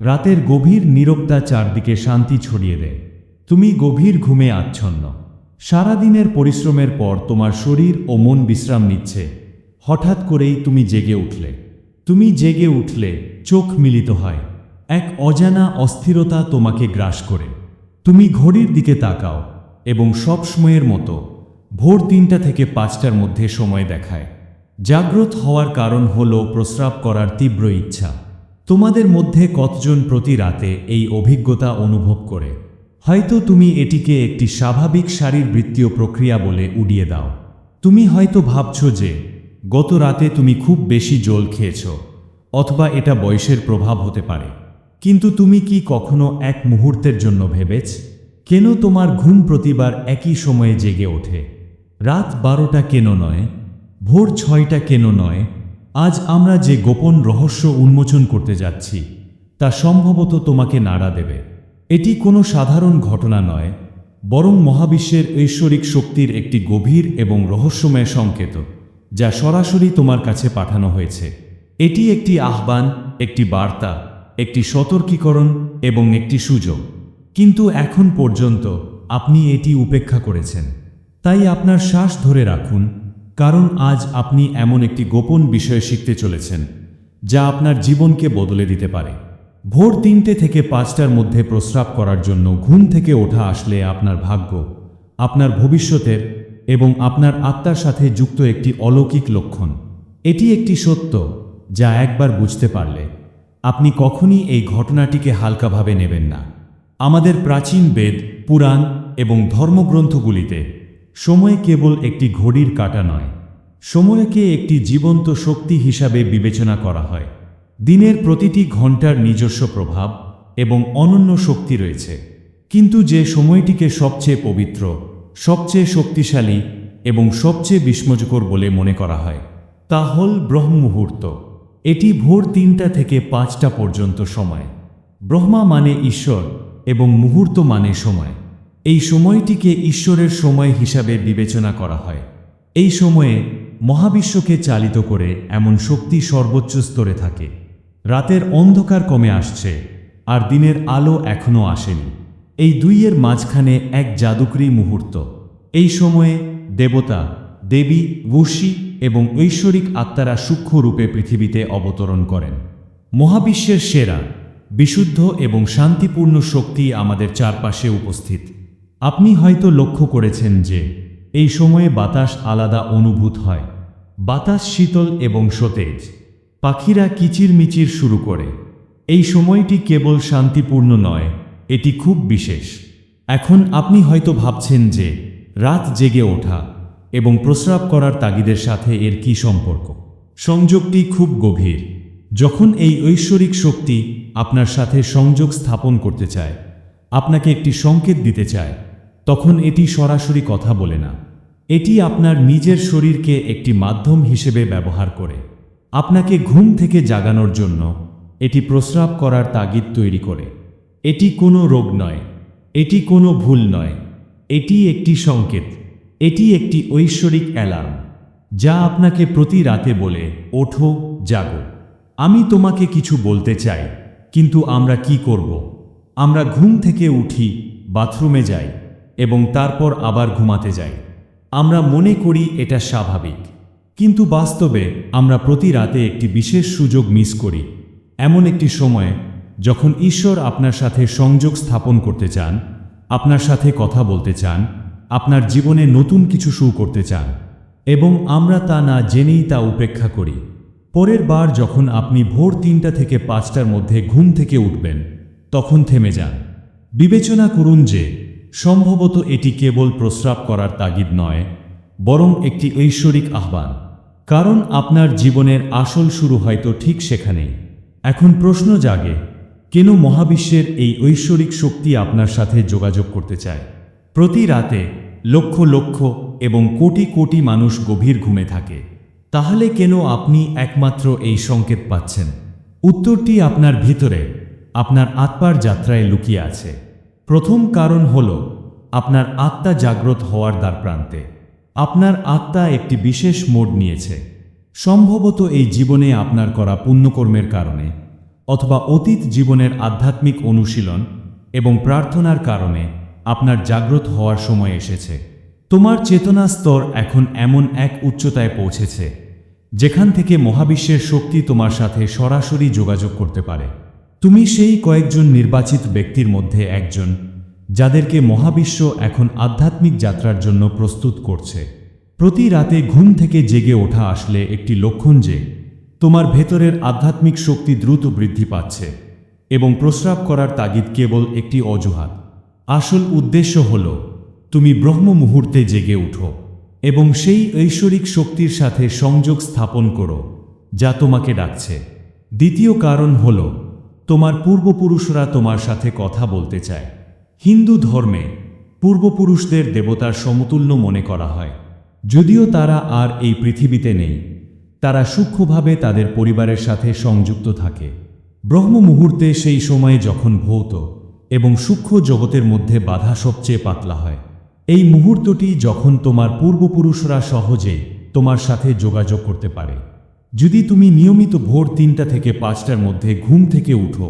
রাতের গভীর নীরবতা চারদিকে শান্তি ছড়িয়ে দেয়। তুমি গভীর ঘুমে আচ্ছন্ন। সারাদিনের পরিশ্রমের পর তোমার শরীর ও মন বিশ্রাম নিচ্ছে। হঠাৎ করেই তুমি জেগে উঠলে। তুমি জেগে উঠলে চোখ মিলিত হয়। এক অজানা অস্থিরতা তোমাকে গ্রাস করে। তুমি ঘড়ির দিকে তাকাও এবং সব সময়ের মতো ভোর তিনটা থেকে পাঁচটার মধ্যে সময় দেখায়। জাগ্রত হওয়ার কারণ হল প্রস্রাব করার তীব্র ইচ্ছা। তোমাদের মধ্যে কতজন প্রতি রাতে এই অভিজ্ঞতা অনুভব করে? হয়তো তুমি এটিকে একটি স্বাভাবিক শারীরবৃত্তীয় প্রক্রিয়া বলে উড়িয়ে দাও। তুমি হয়তো ভাবছ যে, গত রাতে তুমি খুব বেশি জল খেয়েছ, অথবা এটা বয়সের প্রভাব হতে পারে। কিন্তু তুমি কি কখনো এক মুহূর্তের জন্য ভেবেছ? কেন তোমার ঘুম প্রতিবার একই সময়ে জেগে ওঠে? রাত বারোটা কেন নয়? ভোর ছয়টা কেন নয়? আজ আমরা যে গোপন রহস্য উন্মোচন করতে যাচ্ছি, তা সম্ভবত তোমাকে নাড়া দেবে। এটি কোনো সাধারণ ঘটনা নয়, বরং মহাবিশ্বের ঐশ্বরিক শক্তির একটি গভীর এবং রহস্যময় সংকেত, যা সরাসরি তোমার কাছে পাঠানো হয়েছে। এটি একটি আহ্বান, একটি বার্তা, একটি সতর্কীকরণ এবং একটি সুযোগ। কিন্তু এখন পর্যন্ত আপনি এটি উপেক্ষা করেছেন। তাই আপনার শ্বাস ধরে রাখুন কারণ আজ আপনি এমন একটি গোপন বিষয় শিখতে চলেছেন, যা আপনার জীবনকে বদলে দিতে পারে। ভোর তিনটে থেকে পাঁচটার মধ্যে প্রস্রাব করার জন্য ঘুম থেকে ওঠা আসলে আপনার ভাগ্য, আপনার ভবিষ্যতের এবং আপনার আত্মার সাথে যুক্ত একটি অলৌকিক লক্ষণ। এটি একটি সত্য, যা একবার বুঝতে পারলে আপনি কখনই এই ঘটনাটিকে হালকাভাবে নেবেন না। আমাদের প্রাচীন বেদ, পুরাণ এবং ধর্মগ্রন্থগুলিতে সময় কেবল একটি ঘড়ির কাটা নয়। সময়কে একটি জীবন্ত শক্তি হিসাবে বিবেচনা করা হয়। দিনের প্রতিটি ঘণ্টার নিজস্ব প্রভাব এবং অনন্য শক্তি রয়েছে। কিন্তু যে সময়টিকে সবচেয়ে পবিত্র, সবচেয়ে শক্তিশালী এবং সবচেয়ে বিস্ময়কর বলে মনে করা হয়, তা হল ব্রহ্ম মুহূর্ত এটি ভোর তিনটা থেকে পাঁচটা পর্যন্ত সময়। ব্রহ্মা মানে ঈশ্বর এবং মুহূর্ত মানে সময়। এই সময়টিকে ঈশ্বরের সময় হিসাবে বিবেচনা করা হয়। এই সময়ে মহাবিশ্বকে চালিত করে এমন শক্তি সর্বোচ্চ স্তরে থাকে। রাতের অন্ধকার কমে আসছে, আর দিনের আলো এখনও আসেনি। এই দুইয়ের মাঝখানে এক জাদুকরী মুহূর্ত। এই সময়ে দেবতা, দেবী বর্ষী এবং ঐশ্বরিক আত্মারা সূক্ষ্ম রূপে পৃথিবীতে অবতরণ করেন। মহাবিশ্বের সেরা, বিশুদ্ধ এবং শান্তিপূর্ণ শক্তি আমাদের চারপাশে উপস্থিত। আপনি হয়তো লক্ষ্য করেছেন যে, এই সময়ে বাতাস আলাদা অনুভূত হয়। বাতাস শীতল এবং সতেজ। পাখিরা কিচিরমিচির শুরু করে। এই সময়টি কেবল শান্তিপূর্ণ নয়, এটি খুব বিশেষ। এখন আপনি হয়তো ভাবছেন যে, রাত জেগে ওঠা এবং প্রস্রাব করার তাগিদের সাথে এর কি সম্পর্ক? সংযোগটি খুব গভীর। যখন এই ঐশ্বরিক শক্তি আপনার সাথে সংযোগ স্থাপন করতে চায়, আপনাকে একটি সংকেত দিতে চায় তখন এটি সরাসরি কথা বলে না। এটি আপনার নিজের শরীরকে একটি মাধ্যম হিসেবে ব্যবহার করে। আপনাকে ঘুম থেকে জাগানোর জন্য এটি প্রস্রাব করার তাগিদ তৈরি করে। এটি কোনো রোগ নয়। এটি কোনো ভুল নয়। এটি একটি সংকেত। এটি একটি ঐশ্বরিক অ্যালার্ম, যা আপনাকে প্রতি রাতে বলে, ওঠো, জাগো। আমি তোমাকে কিছু বলতে চাই, কিন্তু আমরা কি করব? আমরা ঘুম থেকে উঠি, বাথরুমে যাই এবং তারপর আবার ঘুমাতে যাই। আমরা মনে করি এটা স্বাভাবিক। কিন্তু বাস্তবে আমরা প্রতি রাতে একটি বিশেষ সুযোগ মিস করি। এমন একটি সময় যখন ঈশ্বর আপনার সাথে সংযোগ স্থাপন করতে চান, আপনার সাথে কথা বলতে চান, আপনার জীবনে নতুন কিছু শুরু করতে চান এবং আমরা তা না জেনেই তা উপেক্ষা করি। পরের বার যখন আপনি ভোর তিনটা থেকে পাঁচটার মধ্যে ঘুম থেকে উঠবেন, তখন থেমে যান। বিবেচনা করুন যে সম্ভবত এটি কেবল প্রস্রাব করার তাগিদ নয়, বরং একটি ঐশ্বরিক আহ্বান। কারণ আপনার জীবনের আসল শুরু হয়তো ঠিক সেখানেই। এখন প্রশ্ন জাগে, কেন মহাবিশ্বের এই ঐশ্বরিক শক্তি আপনার সাথে যোগাযোগ করতে চায়? প্রতি রাতে লক্ষ লক্ষ এবং কোটি কোটি মানুষ গভীর ঘুমে থাকে। তাহলে কেন আপনি একমাত্র এই সংকেত পাচ্ছেন? উত্তরটি আপনার ভিতরে, আপনার আত্মার যাত্রায় লুকিয়ে আছে। প্রথম কারণ হল আপনার আত্মা জাগ্রত হওয়ার দ্বারপ্রান্তে। আপনার আত্মা একটি বিশেষ মোড নিয়েছে। সম্ভবত এই জীবনে আপনার করা পুণ্যকর্মের কারণে অথবা অতীত জীবনের আধ্যাত্মিক অনুশীলন এবং প্রার্থনার কারণে আপনার জাগ্রত হওয়ার সময় এসেছে। তোমার চেতনা স্তর এখন এমন এক উচ্চতায় পৌঁছেছে, যেখান থেকে মহাবিশ্বের শক্তি তোমার সাথে সরাসরি যোগাযোগ করতে পারে। তুমি সেই কয়েকজন নির্বাচিত ব্যক্তির মধ্যে একজন, যাদেরকে মহাবিশ্ব এখন আধ্যাত্মিক যাত্রার জন্য প্রস্তুত করছে। প্রতি রাতে ঘুম থেকে জেগে ওঠা আসলে একটি লক্ষণ যে, তোমার ভেতরের আধ্যাত্মিক শক্তি দ্রুত বৃদ্ধি পাচ্ছে এবং প্রস্রাব করার তাগিদ কেবল একটি অজুহাত। আসল উদ্দেশ্য হল, তুমি ব্রহ্ম মুহূর্তে জেগে উঠো এবং সেই ঐশ্বরিক শক্তির সাথে সংযোগ স্থাপন করো, যা তোমাকে ডাকছে। দ্বিতীয় কারণ হল তোমার পূর্বপুরুষরা তোমার সাথে কথা বলতে চায়। হিন্দু ধর্মে পূর্বপুরুষদের দেবতার সমতুল্য মনে করা হয়। যদিও তারা আর এই পৃথিবীতে নেই, তারা সূক্ষ্মভাবে তাদের পরিবারের সাথে সংযুক্ত থাকে। ব্রহ্ম মুহূর্তে সেই সময়ে যখন ভৌত এবং সূক্ষ্ম জগতের মধ্যে বাধা সবচেয়ে পাতলা হয়। এই মুহূর্তটি যখন তোমার পূর্বপুরুষরা সহজে তোমার সাথে যোগাযোগ করতে পারে। যদি তুমি নিয়মিত ভোর তিনটা থেকে পাঁচটার মধ্যে ঘুম থেকে উঠো,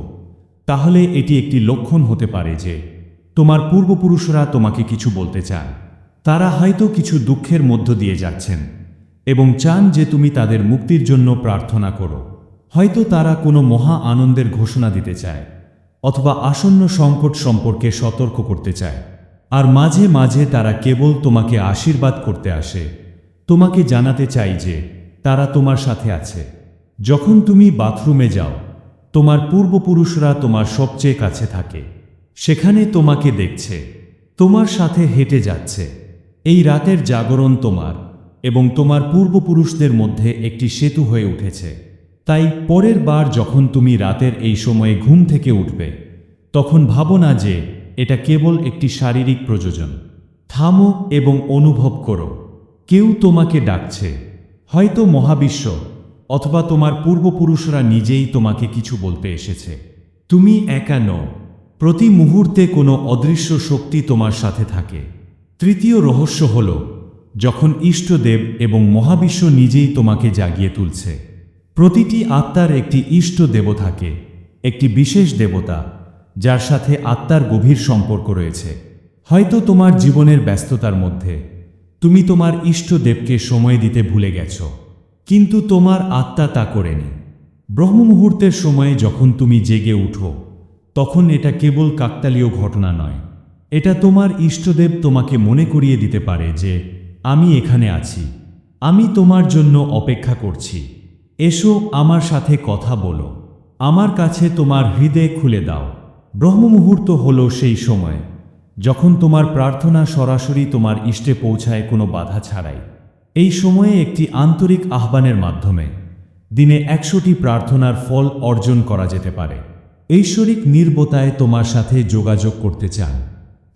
তাহলে এটি একটি লক্ষণ হতে পারে যে তোমার পূর্বপুরুষরা তোমাকে কিছু বলতে চান। তারা হয়তো কিছু দুঃখের মধ্য দিয়ে যাচ্ছেন এবং চান যে তুমি তাদের মুক্তির জন্য প্রার্থনা করো। হয়তো তারা কোনো মহা আনন্দের ঘোষণা দিতে চায় অথবা আসন্ন সংকট সম্পর্কে সতর্ক করতে চায়। আর মাঝে মাঝে তারা কেবল তোমাকে আশীর্বাদ করতে আসে। তোমাকে জানাতে চাই যে তারা তোমার সাথে আছে। যখন তুমি বাথরুমে যাও, তোমার পূর্বপুরুষরা তোমার সবচেয়ে কাছে থাকে। সেখানে তোমাকে দেখছে, তোমার সাথে হেঁটে যাচ্ছে। এই রাতের জাগরণ তোমার এবং তোমার পূর্বপুরুষদের মধ্যে একটি সেতু হয়ে উঠেছে। তাই পরের বার যখন তুমি রাতের এই সময়ে ঘুম থেকে উঠবে, তখন ভাবো না যে এটা কেবল একটি শারীরিক প্রযোজন। থামো এবং অনুভব করো। কেউ তোমাকে ডাকছে। হয়তো মহাবিশ্ব, অথবা তোমার পূর্বপুরুষরা নিজেই তোমাকে কিছু বলতে এসেছে। তুমি একা নও। প্রতি মুহূর্তে কোনো অদৃশ্য শক্তি তোমার সাথে থাকে। তৃতীয় রহস্য হল, যখন ইষ্টদেব এবং মহাবিশ্ব নিজেই তোমাকে জাগিয়ে তুলছে। প্রতিটি আত্মার একটি ইষ্ট দেব থাকে, একটি বিশেষ দেবতা, যার সাথে আত্মার গভীর সম্পর্ক রয়েছে। হয়তো তোমার জীবনের ব্যস্ততার মধ্যে তুমি তোমার ইষ্টদেবকে সময় দিতে ভুলে গেছ, কিন্তু তোমার আত্মা তা করেনি। ব্রহ্ম মুহূর্তের সময়ে যখন তুমি জেগে উঠো, তখন এটা কেবল কাকতালীয় ঘটনা নয়। এটা তোমার ইষ্টদেব তোমাকে মনে করিয়ে দিতে পারে যে, আমি এখানে আছি, আমি তোমার জন্য অপেক্ষা করছি। এসো আমার সাথে কথা বলো, আমার কাছে তোমার হৃদয় খুলে দাও। ব্রহ্ম মুহূর্ত হল সেই সময়। যখন তোমার প্রার্থনা সরাসরি তোমার ইষ্টে পৌঁছায় কোনো বাধা ছাড়াই। এই সময়ে একটি আন্তরিক আহ্বানের মাধ্যমে দিনে একশোটি প্রার্থনার ফল অর্জন করা যেতে পারে। ঐশ্বরিক নির্বতায় তোমার সাথে যোগাযোগ করতে চান।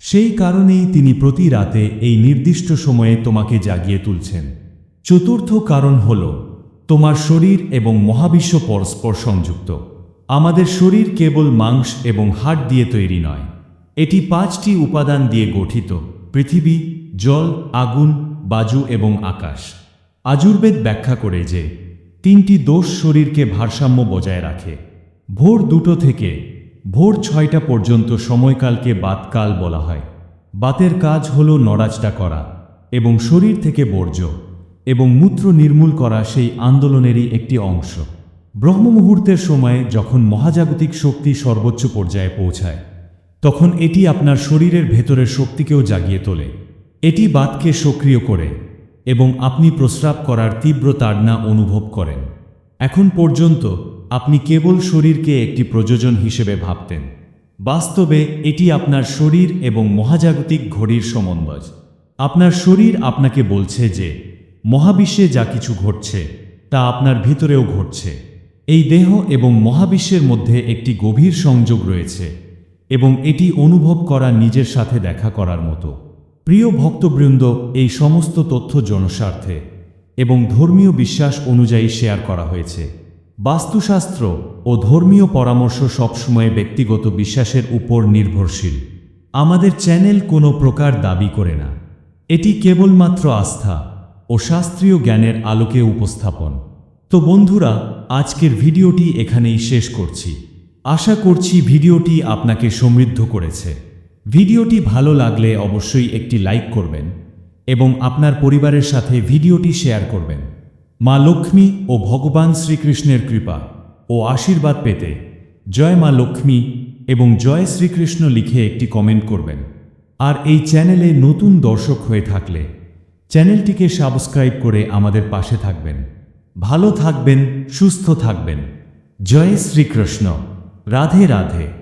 সেই কারণেই তিনি প্রতি রাতে এই নির্দিষ্ট সময়ে তোমাকে জাগিয়ে তুলছেন। চতুর্থ কারণ হল, তোমার শরীর এবং মহাবিশ্ব পরস্পর সংযুক্ত। আমাদের শরীর কেবল মাংস এবং হাড় দিয়ে তৈরি নয়। এটি পাঁচটি উপাদান দিয়ে গঠিত, পৃথিবী, জল, আগুন, বাজু এবং আকাশ। আজুর্বেদ ব্যাখ্যা করে যে, তিনটি দোষ শরীরকে ভারসাম্য বজায় রাখে। ভোর দুটো থেকে, ভোর ছয়টা পর্যন্ত সময়কালকে বাতকাল বলা হয়। বাতের কাজ হল নড়াচটা করা এবং শরীর থেকে বর্জ্য এবং মূত্র নির্মূল করা সেই আন্দোলনেরই একটি অংশ। ব্রহ্ম মুহূর্তের সময়ে যখন মহাজাগতিক শক্তি সর্বোচ্চ পর্যায়ে পৌঁছায় তখন এটি আপনার শরীরের ভেতরের শক্তিকেও জাগিয়ে তোলে। এটি বাতকে সক্রিয় করে এবং আপনি প্রস্রাব করার তীব্র তাড়না অনুভব করেন। এখন পর্যন্ত আপনি কেবল শরীরকে একটি প্রযোজন হিসেবে ভাবতেন। বাস্তবে এটি আপনার শরীর এবং মহাজাগতিক ঘড়ির সমন্বয়। আপনার শরীর আপনাকে বলছে যে, মহাবিশ্বে যা কিছু ঘটছে, তা আপনার ভিতরেও ঘটছে। এই দেহ এবং মহাবিশ্বের মধ্যে একটি গভীর সংযোগ রয়েছে। এবং এটি অনুভব করা নিজের সাথে দেখা করার মতো। প্রিয় ভক্তবৃন্দ, এই সমস্ত তথ্য জনস্বার্থে এবং ধর্মীয় বিশ্বাস অনুযায়ী শেয়ার করা হয়েছে। বাস্তুশাস্ত্র ও ধর্মীয় পরামর্শ সবসময় ব্যক্তিগত বিশ্বাসের উপর নির্ভরশীল। আমাদের চ্যানেল কোনো প্রকার দাবি করে না। এটি কেবলমাত্র আস্থা ও শাস্ত্রীয় জ্ঞানের আলোকে উপস্থাপন। তো বন্ধুরা, আজকের ভিডিওটি এখানেই শেষ করছি। আশা করছি ভিডিওটি আপনাকে সমৃদ্ধ করেছে। ভিডিওটি ভালো লাগলে অবশ্যই একটি লাইক করবেন এবং আপনার পরিবারের সাথে ভিডিওটি শেয়ার করবেন। মা লক্ষ্মী ও ভগবান শ্রীকৃষ্ণের কৃপা ও আশীর্বাদ পেতে জয় মা লক্ষ্মী এবং জয় শ্রীকৃষ্ণ লিখে একটি কমেন্ট করবেন। আর এই চ্যানেলে নতুন দর্শক হয়ে থাকলে চ্যানেলটিকে সাবস্ক্রাইব করে আমাদের পাশে থাকবেন। ভালো থাকবেন, সুস্থ থাকবেন। জয় শ্রীকৃষ্ণ। राधे राधे।